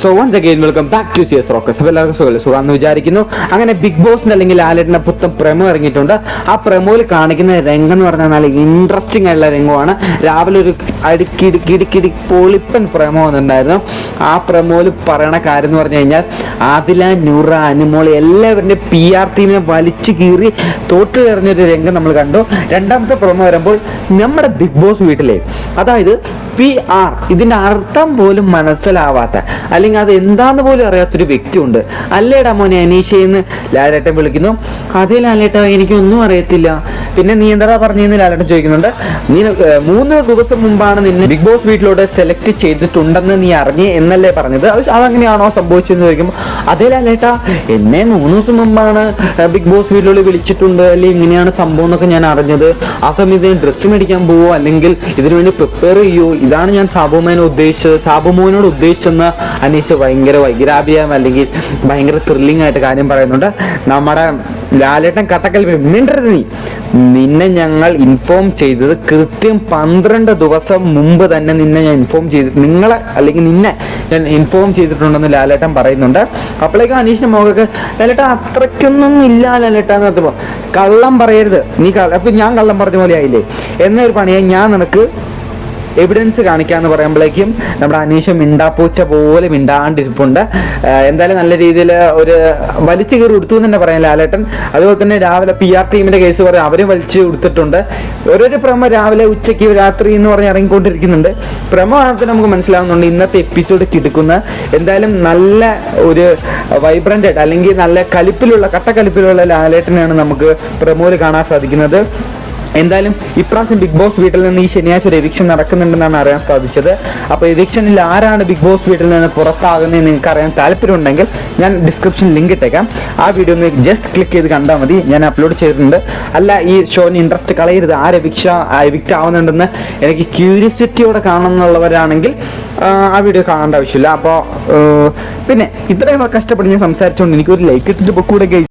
So once again welcome back to C S rocks അപ്പോൾ എല്ലാവർക്കും സുഖം സുഖമെന്ന് വിചാരിക്കുന്നു. അങ്ങനെ ബിഗ് ബോസിന്റെ അല്ലെങ്കിൽ ലാലേട്ടിന്റെ പുത്തൻ പ്രമോ ഇറങ്ങിയിട്ടുണ്ട്. ആ പ്രമോയിൽ കാണിക്കുന്ന രംഗം എന്ന് പറഞ്ഞാൽ നല്ല ഇൻട്രസ്റ്റിംഗ് ആയിട്ടുള്ള രംഗമാണ്. രാവിലെ ഒരു അടിക്കിടി പൊളിപ്പൻ പ്രമോ എന്നുണ്ടായിരുന്നു ആ പ്രമോയിൽ പറയണ കാര്യം എന്ന് പറഞ്ഞു കഴിഞ്ഞാൽ ആദില നൂറ അനുമോൾ എല്ലാവരുടെ പി ആർ ടീമിനെ വലിച്ചു കീറി തോട്ടിലെറിഞ്ഞൊരു രംഗം നമ്മൾ കണ്ടു. രണ്ടാമത്തെ പ്രമോ വരുമ്പോൾ നമ്മുടെ ബിഗ് ബോസ് വീട്ടിലെ അതായത് പി ആർ ഇതിന്റെ അർത്ഥം പോലും മനസ്സിലാവാത്ത അല്ലെങ്കിൽ അത് എന്താന്ന് പോലും അറിയാത്തൊരു വ്യക്തിയുണ്ട്. അല്ലേടാ മോനെ അനീഷയെന്ന് ലാലേട്ടൻ വിളിക്കുന്നു. അതേ ലാലേട്ട എനിക്കൊന്നും അറിയത്തില്ല. പിന്നെ നീ എന്താ പറഞ്ഞെന്ന് ലാലേട്ടൻ ചോദിക്കുന്നുണ്ട്. നീ മൂന്ന് ദിവസം മുമ്പാണ് നിന്നെ ബിഗ് ബോസ് വീട്ടിലൂടെ സെലക്ട് ചെയ്തിട്ടുണ്ടെന്ന് നീ അറിഞ്ഞ് എന്നല്ലേ പറഞ്ഞത്? അത് അതങ്ങനെയാണോ സംഭവിച്ചതെന്ന് ചോദിക്കുമ്പോൾ അതേ ലാലേട്ട എന്നെ മൂന്ന് ദിവസം മുമ്പാണ് ബിഗ് ബോസ് വീട്ടിലുള്ളിൽ വിളിച്ചിട്ടുണ്ട്. അല്ലെങ്കിൽ ഇങ്ങനെയാണ് സംഭവം എന്നൊക്കെ ഞാൻ അറിഞ്ഞത്. ആ സമയത്ത് ഞാൻ ഡ്രസ്സ് മേടിക്കാൻ പോവോ അല്ലെങ്കിൽ ഇതിനുവേണ്ടി പ്രിപ്പയർ ചെയ്യോ? ഇതാണ് ഞാൻ സാബുമോനെ ഉദ്ദേശിച്ചത്. സാബുമോനോട് ഉദ്ദേശിച്ചെന്ന് അനീഷ് ഭയങ്കര വൈഗ്രാഭ്യം അല്ലെങ്കിൽ ഭയങ്കര ത്രില്ലിംഗ് ആയിട്ട് കാര്യം പറയുന്നുണ്ട്. നമ്മുടെ ലാലേട്ടൻ കട്ടക്കൽ മിണ്ടരുത് നീ. നിന്നെ ഞങ്ങൾ ഇൻഫോം ചെയ്തത് കൃത്യം പന്ത്രണ്ട് ദിവസം മുമ്പ് തന്നെ നിന്നെ ഞാൻ ഇൻഫോം ചെയ്ത് നിങ്ങളെ അല്ലെങ്കിൽ നിന്നെ ഞാൻ ഇൻഫോം ചെയ്തിട്ടുണ്ടെന്ന് ലാലേട്ടൻ പറയുന്നുണ്ട്. അപ്പോഴേക്കും അനീഷിന്റെ മുഖമൊക്കെ ലാലേട്ടൻ അത്രയ്ക്കൊന്നും ഇല്ല ലാലേട്ട എന്ന് പറഞ്ഞപ്പോൾ കള്ളം പറയരുത്. നീ അപ്പൊ ഞാൻ കള്ളം പറഞ്ഞ പോലെ ആയില്ലേ? എന്നൊരു പണിയായി ഞാൻ നിനക്ക് എവിഡൻസ് കാണിക്കാന്ന് പറയുമ്പോഴേക്കും നമ്മുടെ അനീഷ് മിണ്ടാപ്പൂച്ച പോലെ മിണ്ടാണ്ടിരിപ്പുണ്ട്. എന്തായാലും നല്ല രീതിയിൽ ഒരു വലിച്ചു കയറി എടുത്തു എന്ന് തന്നെ പറയാം ലാലേട്ടൻ. അതുപോലെ തന്നെ രാവിലെ പി ആർ ടീമിന്റെ കേസ് പറയും അവരും വലിച്ചു കൊടുത്തിട്ടുണ്ട് ഓരോരോ പ്രമ രാവിലെ ഉച്ചയ്ക്ക് രാത്രി എന്ന് പറഞ്ഞ് ഇറങ്ങിക്കൊണ്ടിരിക്കുന്നുണ്ട്. പ്രമ കാണുമ്പോൾ നമുക്ക് മനസ്സിലാവുന്നുണ്ട് ഇന്നത്തെ എപ്പിസോഡ് കിടക്കുന്ന. എന്തായാലും നല്ല ഒരു ആയിട്ട് അല്ലെങ്കിൽ നല്ല കലിപ്പിലുള്ള കട്ടക്കലിപ്പിലുള്ള ലാലേട്ടനെയാണ് നമുക്ക് പ്രമോയിൽ കാണാൻ സാധിക്കുന്നത്. എന്തായാലും ഇപ്രാവശ്യം ബിഗ് ബോസ് വീട്ടിൽ നിന്ന് ഈ ശനിയാഴ്ച ഒരു എവിക്ഷൻ നടക്കുന്നുണ്ടെന്നാണ് അറിയാൻ സാധിച്ചത്. അപ്പോൾ എവിക്ഷനിൽ ആരാണ് ബിഗ് ബോസ് വീട്ടിൽ നിന്ന് പുറത്താകുന്നത് നിങ്ങൾക്ക് അറിയാൻ താല്പര്യമുണ്ടെങ്കിൽ ഞാൻ ഡിസ്ക്രിപ്ഷൻ ലിങ്ക് ഇട്ടേക്കാം. ആ വീഡിയോ ഒന്ന് ജസ്റ്റ് ക്ലിക്ക് ചെയ്ത് കണ്ടാൽ മതി. ഞാൻ അപ്ലോഡ് ചെയ്തിട്ടുണ്ട്. അല്ല ഈ ഷോന് ഇൻട്രസ്റ്റ് കളയരുത്. ആര് എവിക്ഷ എവിക്റ്റ് ആവുന്നുണ്ടെന്ന് എനിക്ക് ക്യൂരിയസിറ്റിയോടെ കാണുന്നുള്ളവരാണെങ്കിൽ ആ, ആ വീഡിയോ കാണേണ്ട ആവശ്യമില്ല. അപ്പോൾ പിന്നെ ഇത്രയും കഷ്ടപ്പെട്ട് ഞാൻ സംസാരിച്ചുകൊണ്ട് എനിക്കൊരു ലൈക്ക് ഇട്ടിട്ട് ബുക്ക് കൂടെ